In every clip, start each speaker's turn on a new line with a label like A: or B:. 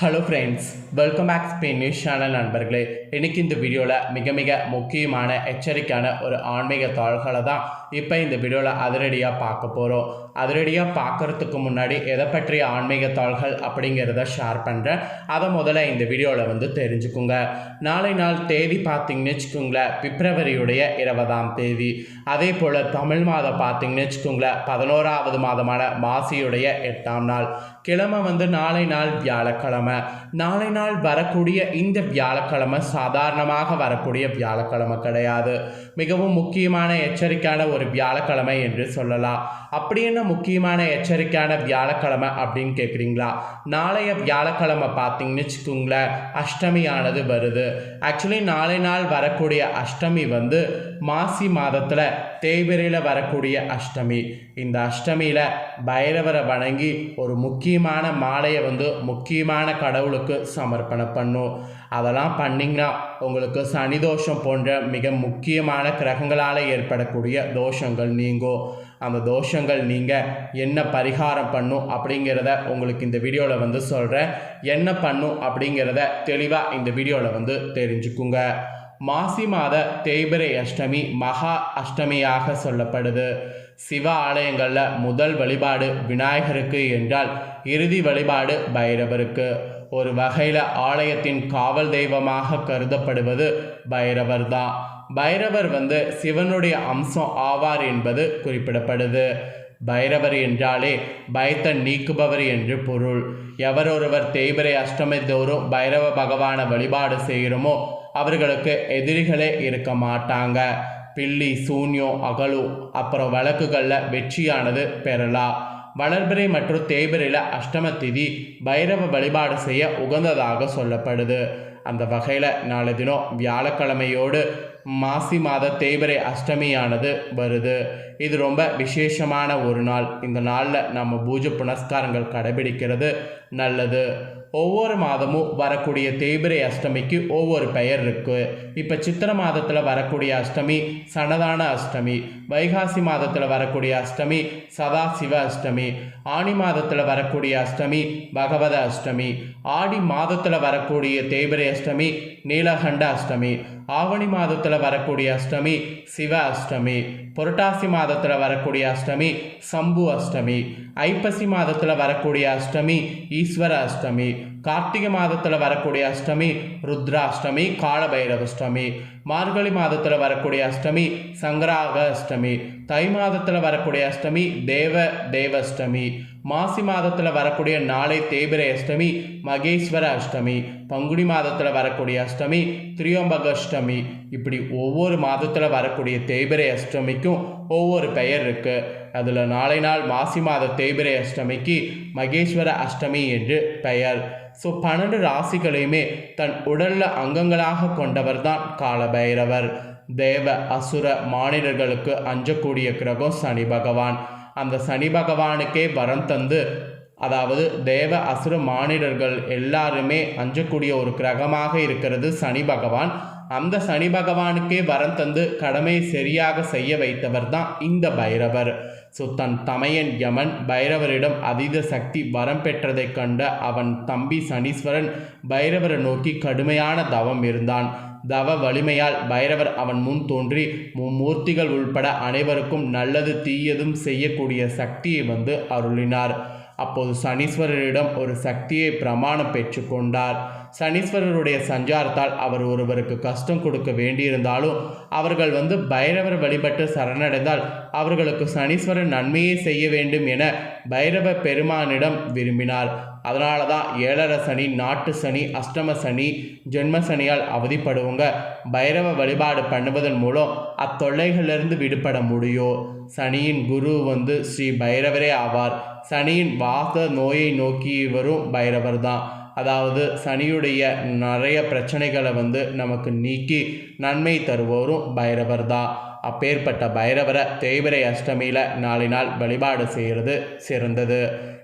A: Hello friends welcome back Spain news channel நண்பர்களே. இன்றைக்கி இந்த வீடியோவில் மிக மிக முக்கியமான எச்சரிக்கையான ஒரு ஆன்மீக தாள்களை தான் இப்போ இந்த வீடியோவில் அதிரடியாக பார்க்க போகிறோம் அதிரடியாக பார்க்கறதுக்கு முன்னாடி எதை பற்றிய ஆன்மீக தாள்கள் அப்படிங்கிறத ஷேர் பண்ணுறேன் அதை முதல்ல இந்த வீடியோவில் வந்து தெரிஞ்சுக்குங்க. நாளை நாள் தேதி பார்த்தீங்கன்னு வச்சுக்கோங்களேன் பிப்ரவரியுடைய இருபதாம் தேதி. அதே போல் தமிழ் மாதம் பார்த்தீங்கன்னு வச்சுக்கோங்களேன் பதினோராவது மாதமான மாசியுடைய எட்டாம் நாள். கிழமை வந்து நாளை நாள் வியாழக்கிழமை. நாளை நாள் வரக்கூடிய இந்த வியாழக்கிழமை சாதாரணமாக வரக்கூடிய வியாழக்கிழமை கிடையாது. மிகவும் முக்கியமான எச்சரிக்கையான ஒரு வியாழக்கிழமை என்று சொல்லலாம். அப்படின்னு என்ன முக்கியமான எச்சரிக்கையான வியாழக்கிழமை அப்படின்னு கேட்குறீங்களா நாளைய வியாழக்கிழமை பார்த்தீங்கன்னு வச்சுக்கோங்களேன் அஷ்டமியானது வருது. ஆக்சுவலி நாளை நாள் வரக்கூடிய அஷ்டமி வந்து மாசி மாதத்தில் தேய்பிரையில் வரக்கூடிய அஷ்டமி. இந்த அஷ்டமியில் பைரவரை வணங்கி ஒரு முக்கியமான மாலையை வந்து முக்கியமான கடவுளுக்கு சமர்ப்பணம் பண்ணும். அதெல்லாம் பண்ணிங்கன்னா உங்களுக்கு சனி தோஷம் போன்ற மிக முக்கியமான கிரகங்களால் ஏற்படக்கூடிய தோஷங்கள் நீங்கும். அந்த தோஷங்கள் நீங்கள் என்ன பரிகாரம் பண்ணும் அப்படிங்கிறத உங்களுக்கு இந்த வீடியோவில் வந்து சொல்கிறேன் என்ன பண்ணும் அப்படிங்கிறத தெளிவாக இந்த வீடியோவில் வந்து தெரிஞ்சுக்குங்க. மாசி மாத தேய்பிரை அஷ்டமி மகா அஷ்டமியாக சொல்லப்படுது. சிவ ஆலயங்களில் முதல் வழிபாடு விநாயகருக்கு என்றால் இறுதி வழிபாடு பைரவருக்கு. ஒரு வகையில் ஆலயத்தின் காவல் தெய்வமாக கருதப்படுவது பைரவர் தான் பைரவர் வந்து சிவனுடைய அம்சம் ஆவார் என்பது குறிப்பிடப்படுது. பைரவர் என்றாலே பயத்தை நீக்குபவர் என்று பொருள். எவரொருவர் தேய்பிரை அஷ்டமி தோறும் பைரவ பகவானை வழிபாடு செய்கிறோமோ அவர்களுக்கு எதிரிகளே இருக்க மாட்டாங்க. பில்லி சூன்யம் அகலும் அப்புறம் வழக்குகளில் வெற்றியானது பெறலாம் வளர்பிறை மற்றும் தேய்பிரையில் அஷ்டம திதி பைரவ வழிபாடு செய்ய உகந்ததாக சொல்லப்படுது. அந்த வகையில் நாளை தினம் வியாழக்கிழமையோடு மாசி மாத தேய்பிரை அஷ்டமியானது வருது. இது ரொம்ப விசேஷமான ஒரு நாள். இந்த நாளில் நம்ம பூஜை புனஸ்காரங்கள் கடைபிடிக்கிறது நல்லது. ஒவ்வொரு மாதமும் வரக்கூடிய தேய்பிரை அஷ்டமிக்கு ஒவ்வொரு பெயர் இருக்கு. இப்போ சித்திர மாதத்தில் வரக்கூடிய அஷ்டமி சனதான அஷ்டமி வைகாசி மாதத்தில் வரக்கூடிய அஷ்டமி சதாசிவ அஷ்டமி ஆனி மாதத்தில் வரக்கூடிய அஷ்டமி பகவத அஷ்டமி ஆடி மாதத்தில் வரக்கூடிய தேய்பிரை அஷ்டமி நீலகண்ட அஷ்டமி ஆவணி மாதத்தில் வரக்கூடிய அஷ்டமி சிவ அஷ்டமி புரட்டாசி மாதத்தில் வரக்கூடிய அஷ்டமி சம்பு அஷ்டமி ஐப்பசி மாதத்தில் வரக்கூடிய அஷ்டமி ஈஸ்வர அஷ்டமி கார்த்திகை மாதத்தில் வரக்கூடிய அஷ்டமி ருத்ரா அஷ்டமி மார்கழி மாதத்தில் வரக்கூடிய அஷ்டமி சங்கராக அஷ்டமி தை மாதத்தில் வரக்கூடிய அஷ்டமி தேவ தேவஷ்டமி மாசி மாதத்தில் வரக்கூடிய நாளை தேபிரை அஷ்டமி மகேஸ்வர அஷ்டமி பங்குனி மாதத்தில் வரக்கூடிய அஷ்டமி திரியம்பக அஷ்டமி இப்படி ஒவ்வொரு மாதத்தில் வரக்கூடிய தேய்பிரை அஷ்டமிக்கும் ஒவ்வொரு பெயர் இருக்குது அதில் நாளை நாள் மாசி மாத தேய்பிரை அஷ்டமிக்கு மகேஸ்வர அஷ்டமி என்று பெயர். ஸோ பன்னெண்டு ராசிகளையுமே தன் உடல்ல அங்கங்களாக கொண்டவர் தான் காலபைரவர். தேவ அசுர மானிடர்களுக்கு அஞ்சக்கூடிய கிரகம் சனி பகவான். அந்த சனி பகவானுக்கே வரம் தந்து அதாவது தேவ அசுர மானிடர்கள் எல்லாருமே அஞ்சக்கூடிய ஒரு கிரகமாக இருக்கிறது சனி பகவான். அந்த சனி பகவானுக்கே வரம் தந்து கடமையை சரியாக செய்ய வைத்தவர் தான் இந்த பைரவர். ஸோ தன் தமையன் யமன் பைரவரிடம் அதீத சக்தி வரம் பெற்றதைக் கண்ட அவன் தம்பி சனீஸ்வரன் பைரவரை நோக்கி கடுமையான தவம் இருந்தான். தவ வலிமையால் பைரவர் அவன் முன் தோன்றி மும்மூர்த்திகள் உள்பட அனைவருக்கும் நல்லது தீயதும் செய்யக்கூடிய சக்தியை வந்து அருளினார். அப்போது சனீஸ்வரரிடம் ஒரு சக்தியை பிரமாணம் பெற்றுக்கொண்டார் சனீஸ்வரருடைய சஞ்சாரத்தால் அவர் ஒருவருக்கு கஷ்டம் கொடுக்க வேண்டியிருந்தாலும் அவர்கள் வந்து பைரவர் வழிபட்டு சரணடைந்தால் அவர்களுக்கு சனீஸ்வரன் நன்மையை செய்ய வேண்டும் என பைரவ பெருமானிடம் விரும்பினார். அதனால தான் ஏழரை சனி நாட்டு சனி அஷ்டம சனி ஜென்ம சனியால் அவதிப்படுவங்க. பைரவ வழிபாடு பண்ணுவதன் மூலம் அத்தொல்லைகளிலிருந்து விடுபட முடியும். சனியின் குரு வந்து ஸ்ரீ பைரவரே ஆவார். சனியின் வாச நோயை நோக்கி வரும் பைரவர் தான் அதாவது சனியுடைய நிறைய பிரச்சனைகளை வந்து நமக்கு நீக்கி நன்மை தருவோரும் பைரவர் தான் அப்பேற்பட்ட பைரவரை தேய்பிரை அஷ்டமியில் நாளை நாள் வழிபாடு செய்கிறது சிறந்தது.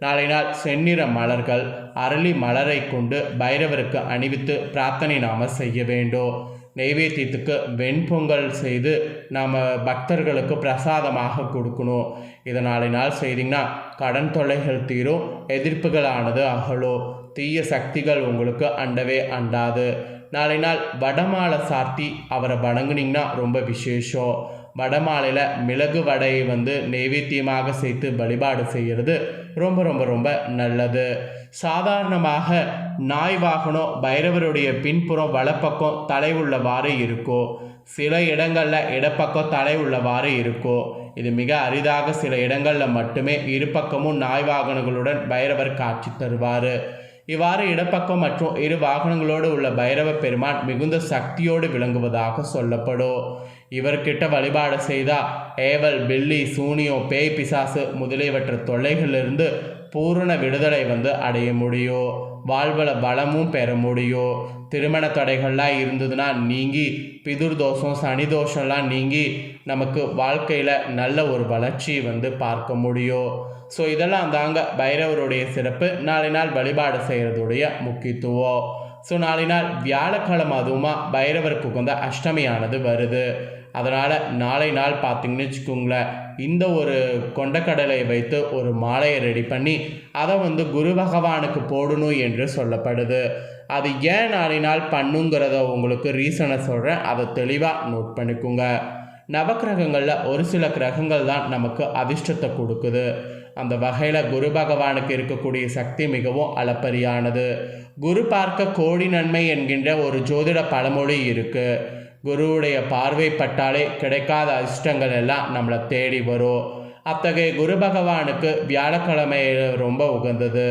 A: நாளை நாள் செந்நிற மலர்கள் அரளி மலரை கொண்டு பைரவருக்கு அணிவித்து பிரார்த்தனை நாம செய்ய வேண்டும். நெய்வேத்தியத்துக்கு வெண்பொங்கல் செய்து நாம் பக்தர்களுக்கு பிரசாதமாக கொடுக்கணும். இதை நாளை நாள் செய்திங்கன்னா கடன் தொல்லைகள் தீரும் எதிர்ப்புகளானது அகலும். தீய சக்திகள் உங்களுக்கு அண்டவே அண்டாது. நாளை நாள் வடமாலை சாத்தி அவரை வணங்குனீங்கன்னா ரொம்ப விசேஷம். வடமாலையில் மிளகு வடையை வந்து நெய்வேத்தியமாக சேர்த்து வழிபாடு செய்கிறது ரொம்ப ரொம்ப ரொம்ப நல்லது. சாதாரணமாக நாய் வாகனம் பைரவருடைய பின்புறம் வலப்பக்கம் தலை உள்ளவாறு இருக்கும் சில இடங்களில் இடப்பக்கம் தலை உள்ளவாறு இருக்கும் இது மிக அரிதாக சில இடங்களில் மட்டுமே இருபக்கமும் நாய் வாகனங்களுடன் பைரவர் காட்சி தருவார். இவ்வாறு இடப்பக்கம் மற்றும் இரு வாகனங்களோடு உள்ள பைரவ பெருமான் மிகுந்த சக்தியோடு விளங்குவதாக சொல்லப்படும். இவர்கிட்ட வழிபாடு செய்தால் ஏவல் பில்லி சூனியம் பேய் பிசாசு முதலியவற்ற தொல்லைகளிலிருந்து பூரண விடுதலை வந்து அடைய முடியும் வாழ்வில் பலமும் பெற முடியும் திருமண தடைகள்லாம் இருந்ததுன்னா நீங்கி பிதுர் தோஷம் சனி தோஷம்லாம் நீங்கி நமக்கு வாழ்க்கையில் நல்ல ஒரு வளர்ச்சி வந்து பார்க்க முடியும் ஸோ இதெல்லாம் தாங்க பைரவருடைய சிறப்பு. நாளை நாள் வழிபாடு செய்கிறதுடைய முக்கியத்துவம். ஸோ நாளை நாள் வியாழக்கிழமை அதுவுமா பைரவருக்கு உகந்த அஷ்டமியானது வருது. அதனால் நாளை நாள் பார்த்தீங்கன்னு வச்சுக்கோங்களேன் இந்த ஒரு கொண்டக்கடலை வைத்து ஒரு மாலையை ரெடி பண்ணி அதை வந்து குரு பகவானுக்கு போடணும் என்று சொல்லப்படுது. அது ஏன் நாளை நாள் பண்ணுங்கிறத உங்களுக்கு ரீசனை சொல்கிறேன் அதை தெளிவாக நோட் பண்ணிக்கோங்க. நவக்கிரகங்களில் ஒரு சில கிரகங்கள் தான் நமக்கு அதிர்ஷ்டத்தை கொடுக்குது. அந்த வகையில் குரு பகவானுக்கு இருக்கக்கூடிய சக்தி மிகவும் அளப்பரியானது. குரு பார்க்க கோடி நன்மை என்கின்ற ஒரு ஜோதிட பழமொழி இருக்குது குருவுடைய பார்வைப்பட்டாலே கிடைக்காத அதிர்ஷ்டங்கள் எல்லாம் நம்மளை தேடி வரும். அத்தகைய குரு பகவானுக்கு வியாழக்கிழமை ரொம்ப உகந்தது.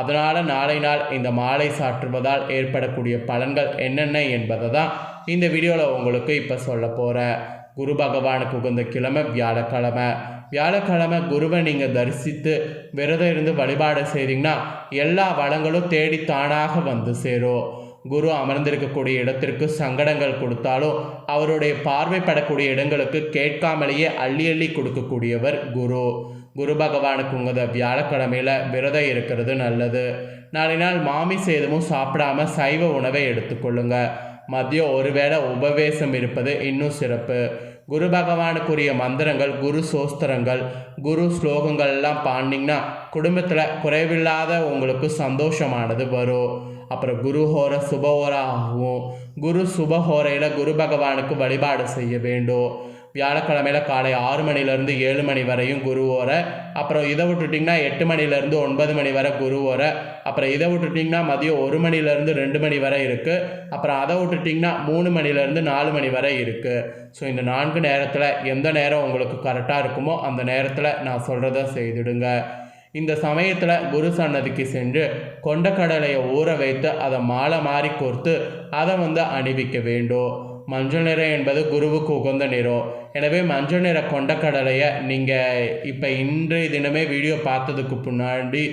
A: அதனால் நாளை நாள் இந்த மாலை சாற்றுவதால் ஏற்படக்கூடிய பலன்கள் என்னென்ன என்பதை தான் இந்த வீடியோவில் உங்களுக்கு இப்போ சொல்ல போகிறேன் குரு பகவானுக்கு உகந்த கிழமை வியாழக்கிழமை. வியாழக்கிழமை குருவை நீங்கள் தரிசித்து விரதம் இருந்து வழிபாடு செய்தீங்கன்னா எல்லா வளங்களும் தேடி தானாக வந்து சேரும். குரு அமர்ந்திருக்கக்கூடிய இடத்திற்கு சங்கடங்கள் கொடுத்தாலும் அவருடைய பார்வைப்படக்கூடிய இடங்களுக்கு கேட்காமலேயே அள்ளி அள்ளி கொடுக்கக்கூடியவர் குரு. குரு பகவானுக்கு உங்கத வியாழக்கிழமையில் விரதம் இருக்கிறது நல்லது. நாளை நாள் மாமி சேதமும் சாப்பிடாம சைவ உணவை எடுத்துக்கொள்ளுங்கள் மதியம் ஒருவேளை உபவேசம் இருப்பது இன்னும் சிறப்பு. குரு பகவானுக்குரிய மந்திரங்கள் குரு சோஸ்திரங்கள் குரு ஸ்லோகங்கள் எல்லாம் பாண்டிங்கன்னா குடும்பத்தில் குறைவில்லாத உங்களுக்கு சந்தோஷமானது வரும். அப்புறம் குரு ஹோர சுபஹோர ஆகும் குரு சுபஹோரையில் குரு பகவானுக்கு வழிபாடு செய்ய வேண்டும். வியாழக்கிழமையில் காலை ஆறு மணிலேருந்து ஏழு மணி வரையும் குரு ஓரை. அப்புறம் இதை விட்டுட்டிங்கன்னா எட்டு மணிலேருந்து ஒன்பது மணி வரை குரு ஓரை. அப்புறம் இதை விட்டுட்டிங்கன்னா மதியம் ஒரு மணிலேருந்து ரெண்டு மணி வரை இருக்குது அப்புறம் அதை விட்டுட்டிங்கன்னா மூணு மணிலேருந்து நாலு மணி வரை இருக்குது ஸோ இந்த நான்கு நேரத்தில் எந்த நேரம் உங்களுக்கு கரெக்டாக இருக்குமோ அந்த நேரத்தில் நான் சொல்கிறத செய்துடுங்க. இந்த சமயத்தில் குரு சன்னதிக்கு சென்று கொண்டக்கடலையை ஊற வைத்து அதை மாலை மாறி கோர்த்து அதை வந்து அணிவிக்க வேண்டும். மஞ்சள் நிறம் என்பது குருவுக்கு உகந்த நிறம் எனவே மஞ்சள் நிற கொண்டக்கடலையை நீங்கள் இப்போ இன்றைய தினமே வீடியோ பார்த்ததுக்கு முன்னாடி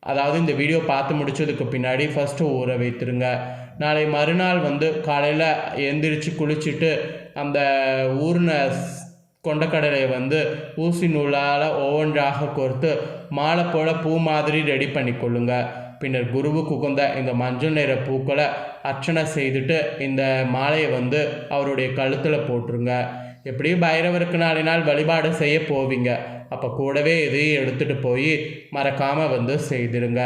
A: அதாவது இந்த வீடியோ பார்த்து முடிச்சதுக்கு பின்னாடி ஃபஸ்ட்டு ஊற வைத்துருங்க. நாளை மறுநாள் வந்து காலையில் எந்திரிச்சு குளிச்சுட்டு அந்த ஊர்ன கொண்டக்கடலையை வந்து ஊசி நூலால் ஒவ்வொன்றாக கோர்த்து மாலை போல் பூ மாதிரி ரெடி பண்ணி பின்னர் குருவுக்கு உகந்த இந்த மஞ்சள் நிற பூக்களை அர்ச்சனை செய்துட்டு இந்த மாலையை வந்து அவருடைய கழுத்தில் போட்டுருங்க. எப்படியும் பைரவருக்கு நாலு நாள் வழிபாடு செய்ய போவீங்க. அப்போ கூடவே இதையும் எடுத்துகிட்டு போய் மறக்காமல் வந்து செய்திருங்க.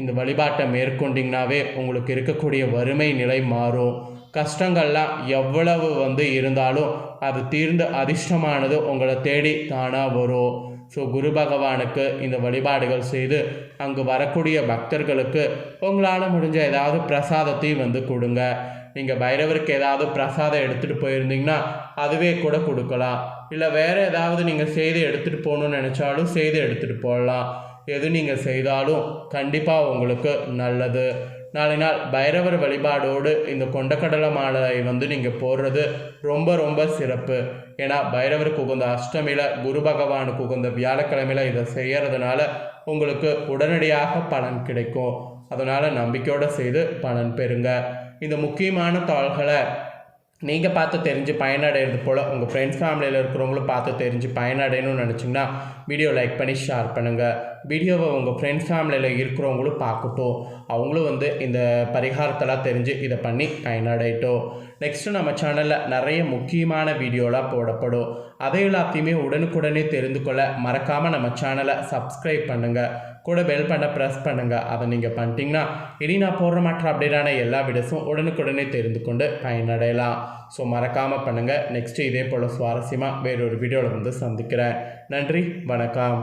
A: இந்த வழிபாட்டை மேற்கொண்டிங்கனாவே உங்களுக்கு இருக்கக்கூடிய வறுமை நிலை மாறும். கஷ்டங்கள்லாம் எவ்வளவு வந்து இருந்தாலும் அது தீர்ந்து அதிர்ஷ்டமானது உங்களை தேடி தானாக வரும். ஸோ குரு பகவானுக்கு இந்த வழிபாடுகள் செய்து அங்கு வரக்கூடிய பக்தர்களுக்கு உங்களால் முடிஞ்ச ஏதாவது பிரசாதத்தையும் வந்து கொடுங்க. நீங்கள் பைரவருக்கு ஏதாவது பிரசாதம் எடுத்துகிட்டு போயிருந்தீங்கன்னா அதுவே கூட கொடுக்கலாம். இல்லை வேறு ஏதாவது நீங்கள் செய்து எடுத்துகிட்டு போகணுன்னு நினச்சாலும் செய்து எடுத்துகிட்டு போகலாம். எது நீங்கள் செய்தாலும் கண்டிப்பாக உங்களுக்கு நல்லது. நாளை நாள் பைரவர் வழிபாடோடு இந்த கொண்டக்கடலை மாலை வந்து நீங்கள் போடுறது ரொம்ப ரொம்ப சிறப்பு. ஏன்னா பைரவருக்கு உகந்த அஷ்டமியில் குரு பகவானுக்கு உகந்த வியாழக்கிழமையில் இதை செய்கிறதுனால உங்களுக்கு உடனடியாக பலன் கிடைக்கும். அதனால் நம்பிக்கையோடு செய்து பலன் பெறுங்க. இந்த முக்கியமான தாள்களை நீங்கள் பார்த்து தெரிஞ்சு பயனடைகிறது போல் உங்கள் ஃப்ரெண்ட்ஸ் ஃபேமிலியில் இருக்கிறவங்களும் பார்த்து தெரிஞ்சு பயனடையணும்னு நினச்சிங்கன்னா வீடியோ லைக் பண்ணி ஷேர் பண்ணுங்கள் வீடியோவை உங்கள் ஃப்ரெண்ட்ஸ் ஃபேமிலியில் இருக்கிறவங்களும் பார்க்கட்டும். அவங்களும் வந்து இந்த பரிகாரத்தெல்லாம் தெரிஞ்சு இதை பண்ணி பயனடையட்டும். நெக்ஸ்ட்டு நம்ம சேனலில் நிறைய முக்கியமான வீடியோலாம் போடப்படும். அதை எல்லாத்தையுமே உடனுக்குடனே தெரிந்து கொள்ள மறக்காமல் நம்ம சேனலை சப்ஸ்கிரைப் பண்ணுங்கள் கூட பெல் பண்ண ப்ரெஸ் பண்ணுங்கள் அதை நீங்கள் பண்ணிட்டீங்கன்னா இனி நான் போடுற மாற்ற அப்டேட்டான எல்லா வீடியோஸும் உடனுக்குடனே தெரிந்து கொண்டு பயனடையலாம். ஸோ மறக்காமல் பண்ணுங்கள் நெக்ஸ்ட்டு இதே போல் சுவாரஸ்யமாக வேறொரு வீடியோவில் வந்து சந்திக்கிறேன். நன்றி வணக்கம்.